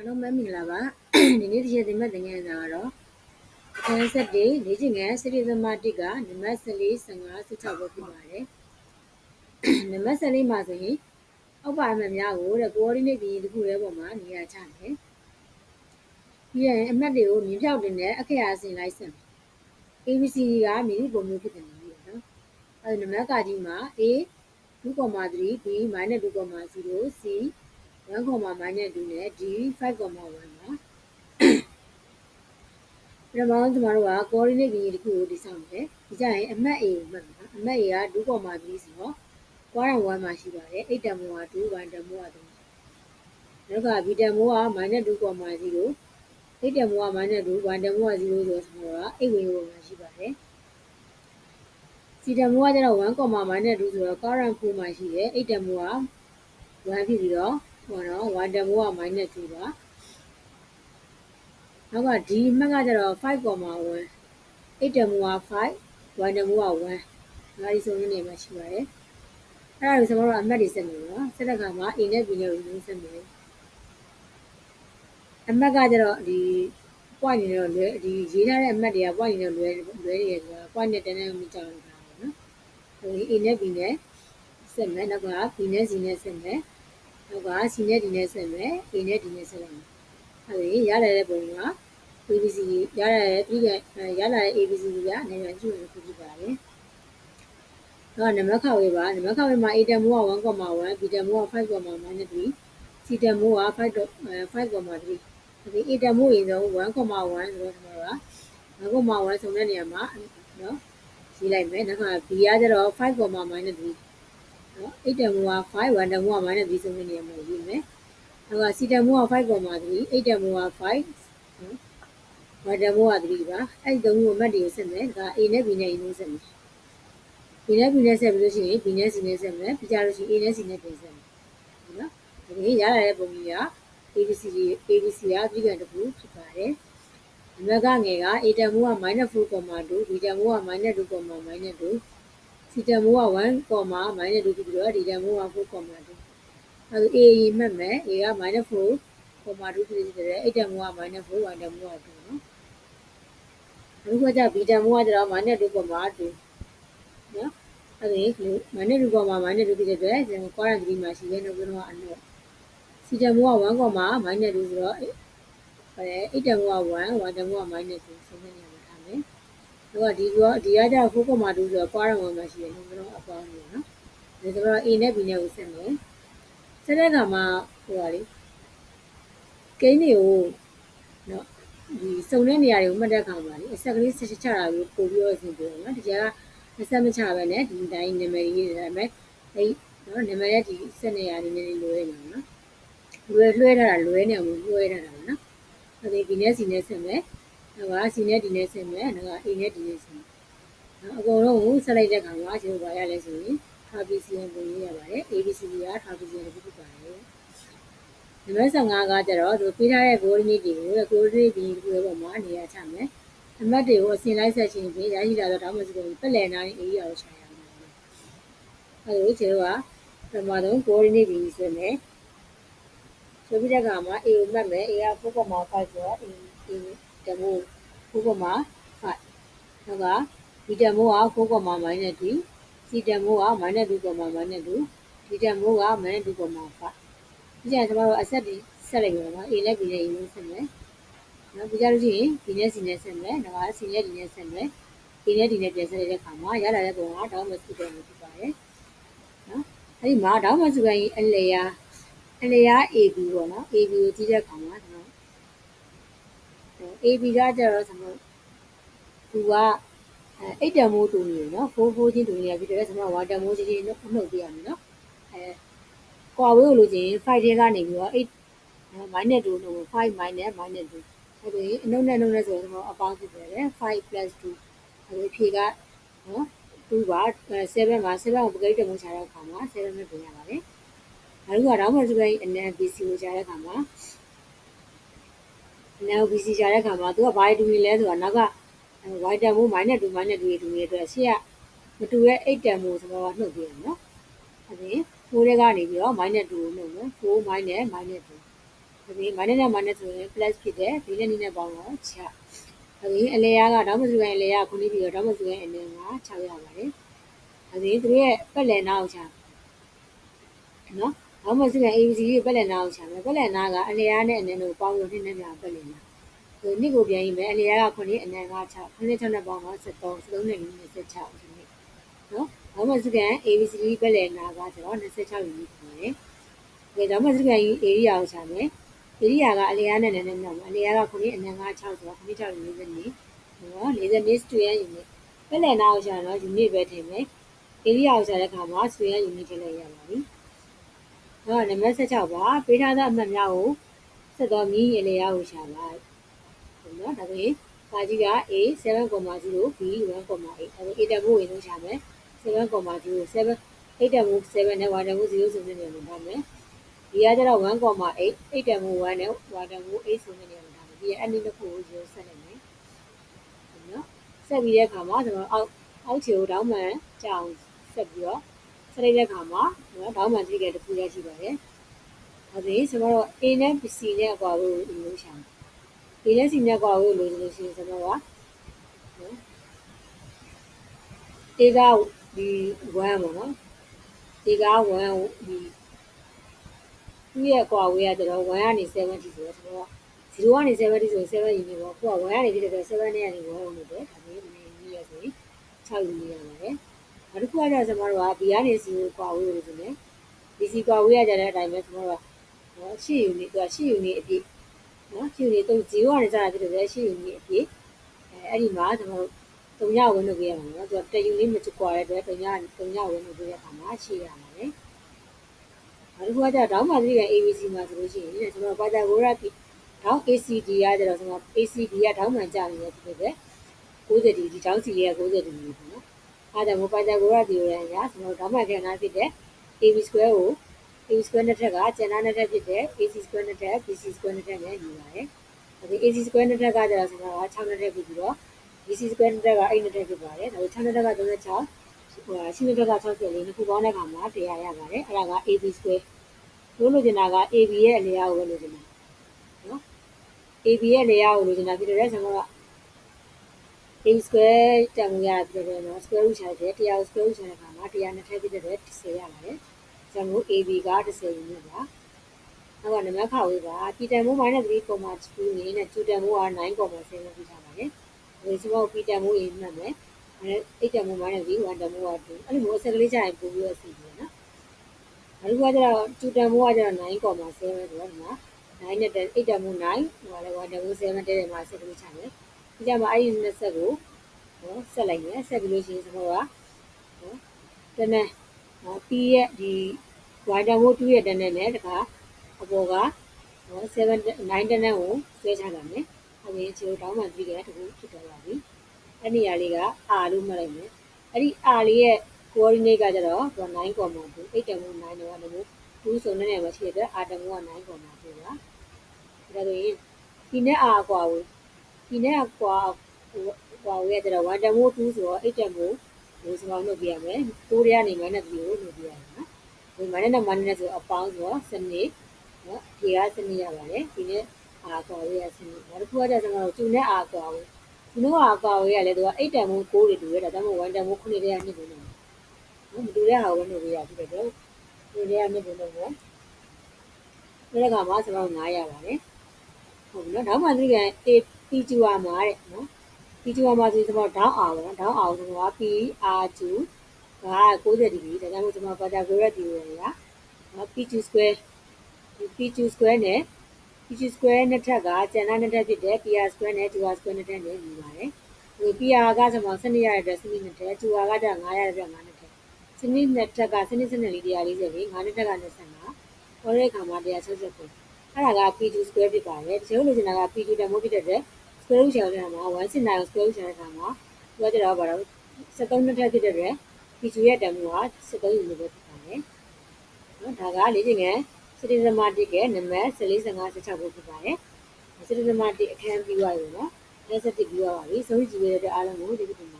အားလုံးပဲမင်္ဂလာပါဒီနေ့ဒီရက်ဒီမဲ့တင်ငယ်တာကတော့အခန်းဆက်တွေလေ့ကျင့်ငယ်စရိသမ1ကနံပါတ်14 15 16ပဲဖြစ်ပါတယ်နံပါတ်14မှာဆိုရင်အောက်ပါအမှတ်များကိုတဲ့ coordinate ပြင်တစ်ခုရဲ့ပုံမှာနေရာချမယ်ပြီးရင်အမှတ်တွေကိုမြင်ပြောက်တင်တဲ့အခရာအစဉ်လိုက်ဆက် ABC ကမြည်ပုံမျိုးဖြစ်တယ်လို့ပြောနော်အဲနံပါတ်ကကြီးမှာ A 2.3 B -2.0 C 1 comma minus 2နဲ့ d 5 comma 1ပါပထမဆုံးကျွန်တော်တို့က coordinate ကြီးတစ်ခုကိုတည်ဆောက်မယ်ဒီကြရင်အမှတ် A ကိုမှတ်မှာအမှတ် A က2 comma 3ဆိုတော့ quadrant 1မှာရှိပါတယ်8တန်မိုးက2 1တန်မိုးက3နောက်က b တန်မိုးက minus 2 comma 0 8တန်မိုးက minus 2 1တန်မိုးက0ဆိုတော့ကျွန်တော်က8ဝင်ဝင်မှာရှိပါတယ်စီတန်မိုးကကျတော့1 comma minus 2ဆိုတော့ current 4မှာရှိတယ်8တန်မိုးက1ဖြစ်ပြီးတော့ ဟောနော်1တန်ဖိုးက -2 ပါနောက်ကဒီအမှတ်ကကျတော့5.1 8တန်ဖိုးက5 1တန်ဖိုးက1ဒါဒီဆိုရင်းနေမှာရှိပါတယ်အဲ့ဒါကိုကျွန်တော်တို့အမှတ်တွေဆက်မယ်နော်ဆက်တဲ့အခါမှာ A နဲ့ B နဲ့ကိုဆက်မယ်အမှတ်ကကျတော့ဒီ point နေတော့လွယ်ဒီရေးထားတဲ့အမှတ်တွေက point နေတော့လွယ်လွယ်နေတယ်ဆိုတာ point နဲ့တန်းတန်းမကြောက်တာပေါ့နော်ဟို A နဲ့ B နဲ့ဆက်မယ်နောက်က B နဲ့ C နဲ့ဆက်မယ် နောက်က C နဲ့ D နဲ့ဆက်မယ် A နဲ့ D နဲ့ဆက်လိုက်မယ်အဲဒီရလာတဲ့ပုံက ABC ရလာတဲ့ပြီးကရလာတဲ့ ABC ကအနေနဲ့ကျူရဖြစ်ပါတယ်တော့နံပါတ်ခါဝေးပါနံပါတ်ခါဝေးမှာ A တန်မိုးက1.1 B တန်မိုးက5.3 C တန်မိုးက5.5.3ဒီ A တန်မိုးရင်တော့1.1ဆိုတော့ကျွန်တော်က1.1ဆိုတဲ့နေရာမှာနော်ရေးလိုက်မယ်နောက်က B ကကျတော့5.3 နော်8တန်မိုးက5 1တန်မိုးက -3 ဆိုတဲ့နေရာမှာရေးမယ်နောက်က C တန်မိုးက5.3 8တန်မိုးက5နော် y တန်မိုးက3ပါအဲ့ဒီသုံးခုအမှတ်တွေကိုဆက်မယ်ဒါ A နဲ့ B နဲ့ A နဲ့ဆက်မယ် B နဲ့ B နဲ့ဆက်ပြီးလို့ရှိရင် B နဲ့ C နဲ့ဆက်မယ်ပြီးကြလို့ရှိရင် A နဲ့ C နဲ့ပြန်ဆက်မယ်နော်ဒီရလာတဲ့ပုံကြီးက ABC ABC ကပြီးကန်တစ်ခုဖြစ်ပါတယ်အမကငယ်က A တန်မိုးက -4.2 B တန်မိုးက -2.2 C တန်မိုးက 1, -2 ဖြစ်ပြီးတော့ D တန်မိုးက4.2အဲ A ရေမှတ်မယ် A က -4 4.2ဖြစ်နေတယ်8တန်မိုးက -4 1တန်မိုးက2နော်အခုကကြ B တန်မိုးကကျတော့ -2.2 နော်အဲဒီကလေး -2 ပေါ်မှာ -2 ဖြစ်တဲ့အတွက်ကျွန်တော် quadrant 3မှာရှိတယ်နောက်ပြီးတော့အနှုတ် C တန်မိုးက1 -2 ဆိုတော့အဲ8တန်မိုးက1 1တန်မိုးက -2 ဆိုတဲ့နေရာမှာထားမယ်။ တော့ဒီကဒီကကျတော့4.2ဆိုတော့ quadrant 1မှာရှိတယ်နောက်ပြီးတော့အပေါင်းနေနော်။ဒါဆိုတော့ A နဲ့ B နဲ့ကိုဆက်မယ်။ဆက်တဲ့အခါမှာဟိုပါလေကိန်းတွေကိုနော်ဒီစုံတဲ့နေရာတွေကိုမှတ်တဲ့အခါမှာလေအဆက်ကလေးဆက်ချတာကိုပို့ပြီးတော့အဆင်ပြေတယ်နော်ဒီကြားကအဆက်မချပဲနဲ့ဒီတိုင်းနာမည်ရေးတယ်ဒါပေမဲ့အဲနော်နာမည်ရဲ့ဒီဆက်နေရာနေနေလွဲနေတာနော်လွဲလွှဲထားတာလွဲနေအောင်လွှဲထားတာနော်အဲဒီဒီနဲ့စီနဲ့ဆက်မယ် နောက်ကစီနဲ့ဒီနဲ့ဆက်မယ်နောက်က A နဲ့ဒီနဲ့ဆက်မယ်နော်အကုန်လုံးကိုဆက်လိုက်တဲ့အခါမှာကျွန်တော်ဗာရလဲဆိုရင် TRPCN ပုံရေးရပါတယ် ABCD က TRPCN တစ်ခုဖြစ်ပါတယ်နံပါတ်15ကကျတော့သူပေးထားတဲ့ coordinate တွေကို coordinate ဒီတစ်ခုရဲ့ပုံမှာနေရာချမယ်အမှတ်တွေကိုအစဉ်လိုက်ဆက်ခြင်းဖြင့်ရရှိလာတော့ဒါမှမဟုတ်ပက်လည်နားအေးရအောင်ရှာရမှာအဲဒါကျွန်တော်ကပထမဆုံး coordinate ပြီးဆွဲမယ်ဆိုပြီးတဲ့အခါမှာ A ကိုမှတ်မယ် A က4.5ဆိုတော့ A A တမိုး4.5နောက်က B တမိုးက 4.-3 C တမိုးက -2.-2 D တမိုးက -2.5 ဒီကျရင်ကျွန်တော်တို့အဆက်တွေဆက်လိုက်မယ်နော် A နဲ့ B နဲ့ A နဲ့ဆက်မယ်နော်ပြီးကြလို့ရှိရင် B နဲ့ C နဲ့ဆက်မယ်ဒါက C နဲ့ D နဲ့ဆက်မယ် A နဲ့ D နဲ့ပြန်ဆက်လိုက်တဲ့အခါမှာရလာတဲ့ပုံကဒေါင်းမစုပြန်ဖြစ်ပါတယ်နော်အဲဒီမှာဒေါင်းမစုပြန်ရင်အလေယာအလေယာ AB ပေါ့နော် AB ကိုကြည့်တဲ့အခါမှာကျွန်တော် AB ကကြတော့ကျွန်တော်သူကအဲ8တန်မိုးတူနေနော်4 4ချင်းတူနေရပြီးတော့ကျွန်တော်1တန်မိုးချင်းချင်းနှုတ်ပြရမယ်နော်အဲကွာဝေးကိုလို့ချင်း5ထဲကနေပြီးတော့8 minus 2လို့5 minus minus 2အဲ့ဒီအနှုတ်နဲ့နှုတ်နဲ့ဆိုတော့ကျွန်တော်အပေါင်းဖြစ်တယ်5 plus 2အဲ့ဒီဖြေကနော်2ပါ7ပါ7ကိုပကိတ်တမုံချတဲ့အခါမှာ7နဲ့ပြင်ရပါတယ်နောက်တစ်ခုကတော့မှစပိန်အနံ BC ကိုချတဲ့အခါမှာ အနံ BC ချတဲ့အခါမှာသူကဘာတူနေလဲဆိုတော့နောက်က y တန်မိုး -2 -2 ရေတူနေတဲ့အတွက်ရှေ့ကမတူရဲ့8တန်မိုးဆိုတော့နှုတ်ပြရနော်အဲ့ဒီ4ထဲကနေပြီးတော့ -2 ကိုနှုတ်မယ်4 -2 2ဒါပြီး minus နဲ့ minus ဆိုရင် plus ဖြစ်တယ်ဒီနဲ့နည်းနဲ့ပေါင်းတော့6ဒါပြီးအလဲရကဒေါမစုကိုင်းအလဲရ9ပြီးတော့ဒေါမစုကိုင်းအနေက6ရပါတယ်ဒါပြီးသူတို့ရဲ့ပတ်လည်နာအောင်ချနော် ဒေါမစုကိုင်း ABC ကိုပတ်လည်နာအောင်ချမယ်ပတ်လည်နာကအလဲရနဲ့အနေတို့ပေါင်းလို့နှစ်နဲ့ပြန်ပတ်လည်နာဒီနှစ်ကိုပြန်ရင်ပဲအလဲရက9အနေက6 9နဲ့6နဲ့ပေါင်းတော့73 73နဲ့26ဒီနေ့နော်ဒေါမစုကိုင်း ABC ပတ်လည်နာကဆိုတော့26ယူပြီးပါတယ်ဒီတော့မစကန်ကြီး area ကိုချမယ် area ကအလျားနဲ့နည်းနည်းမြောက်မှာအလျားက9အနံက6ဆိုတော့9 6 40နေနော်40နေ student unit ပဲလည်နာကိုချတော့ unit ပဲထည့်မယ် area ကိုချတဲ့အခါမှာ student unit ထည့်လိုက်ရပါပြီ ဟောနံပါတ်16ပါပေးထားတဲ့အမှတ်များကိုဆက်တော့မြင်းအလျားကိုချလိုက်နော်ဒါဆိုရင်ပါကြီးက A 7.0 B 1.8ဒါဆို A တမို့ဝင်လို့ချမယ်7.0 7 8တမို့7နဲ့1တမို့0ဆိုတဲ့နေရာမှာထားမယ်ဒီကကျတော့1.8 8တန်မှု1နဲ့1တန်မှု8ဆိုတဲ့နေရာမှာထားမယ်ဒီရဲ့အနည်းတစ်ခုကို0ဆက်လိုက်မယ်နော်ဆက်ပြီးတဲ့အခါမှာကျွန်တော်အောက်အောက်ခြေကိုတောင်းမှန်ကြအောင်ဆက်ပြီးတော့ ဆက်လိုက်တဲ့အခါမှာနော်တောင်းမှန်ကြည့်ခဲ့တစ်ခုရရှိပါတယ်ဒါဆိုကျွန်တော်တို့ A နဲ့ C နဲ့အကွာကိုလို့ရှာမယ် A နဲ့ C နဲ့အကွာကိုလို့လို့ရှိရင်ကျွန်တော်ကနော် A ကဒီ1ပေါ့နော် A က1ဒီသူ့ရဲ့ကွာဝေးကကျတော့1ကနေ70ဆိုတော့ကျွန်တော်က0ကနေ70ဆိုရင်7ယူနေပေါ့ကိုက1ကနေဖြစ်တဲ့7နဲ့ကနေ1အောင်လို့တယ်ဒါမျိုးနည်းနည်းရဆိုရင်6ယူနေရပါတယ် နောက်တစ်ခုကကျကျွန်တော်တို့က B ကနေ C ကိုကွာဝေးလို့ဆိုရင် DC ကွာဝေးရကြတဲ့အတိုင်းပဲကျွန်တော်တို့ကနော်8ယူနေသူက8ယူနေအပြည့်နော်8ယူနေတော့0ကနေစတာဖြစ်တဲ့8ယူနေအပြည့်အဲအဲ့ဒီမှာကျွန်တော်တို့3ညဝင်လို့ပြရမှာနော်သူကတယူလေးမချကွာတဲ့အတွက်3ည3ညဝင်လို့ပြရတဲ့အခါမှာရှိရပါတယ်နောက်တစ်ခုကကျတော့ဒေါင်းမာသတိက ABC မှာဆိုလို့ရှိရင်ကျွန်တော်ပါတာဂိုရာဒေါင်း ACD ကကျတော့ကျွန်တော် ACD ကဒေါင်းမှန်ကြနေတယ်ဖြစ်တဲ့90ဒီဒီဒေါင်းစီရဲ့90ဒီပေါ့နော် အဲဒါမို့ပါတာဂိုရာဒီရိုရန်ကကျွန်တော်ဒေါင်းမှန်ခဏဖြစ်တဲ့ AB square ကို AB square နှစ်ထက်ကကျန်တာနှစ်ထက်ဖြစ်တဲ့ AC square နှစ်ထက် BC square နှစ်ထက်နဲ့ညီပါတယ်အဲဒီ AC square နှစ်ထက်ကကျတော့ကျွန်တော်က6နှစ်ထက်ဖြစ်ပြီးတော့ BC square နှစ်ထက်က8နှစ်ထက်ဖြစ်ပါတယ်ဒါပေမဲ့6နှစ်ထက်က36ဟိုရှင်းနှစ်ထက်က60လေးနှစ်ခုပေါင်းတဲ့အခါမှာ100ရပါတယ်အဲ့ဒါက AB square လို့လိုချင်တာက AB ရဲ့အလျားကိုပဲလိုချင်တာနော် AB ရဲ့အလျားကိုလိုချင်တာဖြစ်တဲ့ကျွန်တော်က a square တန်မှုရဖြစ်တဲ့နော် square root ချတယ်တရား square root ချတဲ့အခါမှာတရားနှစ်ထပ်ဖြစ်တဲ့10ရပါတယ်ကျွန်တော် AB က10ယူနေပါနောက်ကနံပါတ်ခါဝေးပါပီတန်မိုး -3.2 နေနဲ့ကျူတန်မိုးက9.7ပြထားပါတယ်ဒီစမောပီတန်မိုးရေးမှတ်မယ်အဲ8တန်မိုး -3 1တန်မိုးက2အဲ့လိုမျိုးအစကလေးကြရင်ပို့ပြီးတော့စီတယ်နော်နောက်တစ်ခုကကျတော့ကျူတန်မိုးကကျတော့9.7ဆိုတော့ဒီမှာ9နဲ့8တန်မိုး9ဟိုကလည်း1တန်မိုး7တဲ့တယ်မှာစက်ကလေးချမယ် ဒီကြမှာအဲ့ဒီနှစ်ဆက်ကိုနော်ဆက်လိုက်မယ်ဆက်ပြီးလို့ရှိရင်ကျွန်တော်ကနော်တနက်နော် P ရဲ့ဒီ y တန်မိုး2ရဲ့တနက်နဲ့တခါအပေါ်ကနော်7 9တနက်ကိုဆွဲချတာမယ်အဲ့ဒီခြေတောင်းမှပြီးကြတဲ့တခုဖြစ်သွားပါပြီအဲ့ဒီနေရာလေးက R လို့မှတ်လိုက်မယ်အဲ့ဒီ R လေးရဲ့ coordinate ကကျတော့သူက9.2 8တန်မိုး9တော့လည်း2ဆိုနေနေမှာရှိတဲ့အတွက် R တန်မိုးက9.2ပါဒါဆိုရင်ဒီနဲ့ R ကွာကို ဒီနဲ့ကွာဟိုရဲ့ကျတော့1တန်မိုး2ဆိုတော့8တန်မိုးလို့ဆိုတော့လုပ်ပြရမယ်9ထဲကနေ -3 ကိုလုပ်ပြရမယ်နော်ဒီ minus နဲ့ minus ဆိုအပေါင်းဆိုတော့စနစ်နော်ဒီကစနစ်ရပါတယ်ဒီနဲ့အာကွာဝေးရစနစ်နောက်တစ်ခုကကျကျွန်တော်တို့ကျူနဲ့အာကွာဝေးဒီလိုအာကွာဝေးရလဲသူက8တန်မိုး9တွေတူရဲဒါကြောင့်မို့1တန်မိုး9ထဲကနေပုံလို့နော်မတူတဲ့ဟာကိုလုပ်ပြရဖြစ်တယ်ဒီထဲကနေပုံလို့ပေါ့ဒီကမှာကျွန်တော်9ရပါတယ်ဟုတ်ပြီနော်နောက်မှသိက န် A P2 မှာတဲ့နော် P2 မှာဆိုကျွန်တော်ဒေါင်းအောင်နော်ဒေါင်းအောင်ကျွန်တော်က P R2 က90ဒီဂရီဒါကြောင့်မို့ကျွန်တော် Pythagoras theorem ကနော် P2 square P2 square နဲ့ P2 square နှစ်ထက်ကကျန်တဲ့နှစ်ထက်ဖြစ်တဲ့ PR square နဲ့ 2R square နှစ်ထက်နဲ့ညီပါတယ်ဒီ PR ကကျွန်တော်စနစ်ရတဲ့အတွက်စနစ်နှစ်ထက် 2R ကကျ9ရတဲ့အတွက်9နှစ်ထက်စနစ်နှစ်ထက်ကစနစ်စနစ်လေး140လေး9နှစ်ထက်က25ပေါ်တဲ့အခါမှာ160ခုအဲ့ဒါက P2 square ဖြစ်ပါတယ်တချို့လိုချင်တာက P2 တမိုးဖြစ်တဲ့ အတွက် square root ချောင်းတဲ့အခါမှာ169 square root ချောင်းတဲ့အခါမှာသူကကျတော့ဘာလို့73နှစ်ထက်ဖြစ်တဲ့အတွက် P2 ရဲ့တန်ဖိုးက73ယူလို့ပဲဖြစ်ပါတယ်။နော်ဒါကလေ့ကျင့်ခန်းစတိသမတိကနံပါတ်14 15 16ကိုဖြစ်ပါတယ်။စတိသမတိအခန်းပြီးသွားပြီနော်။လက်စတစ်ပြီးသွားပါပြီ။ဆုံးဖြတ်ကြည့်ရတဲ့အားလုံးကိုဒီလိုပါ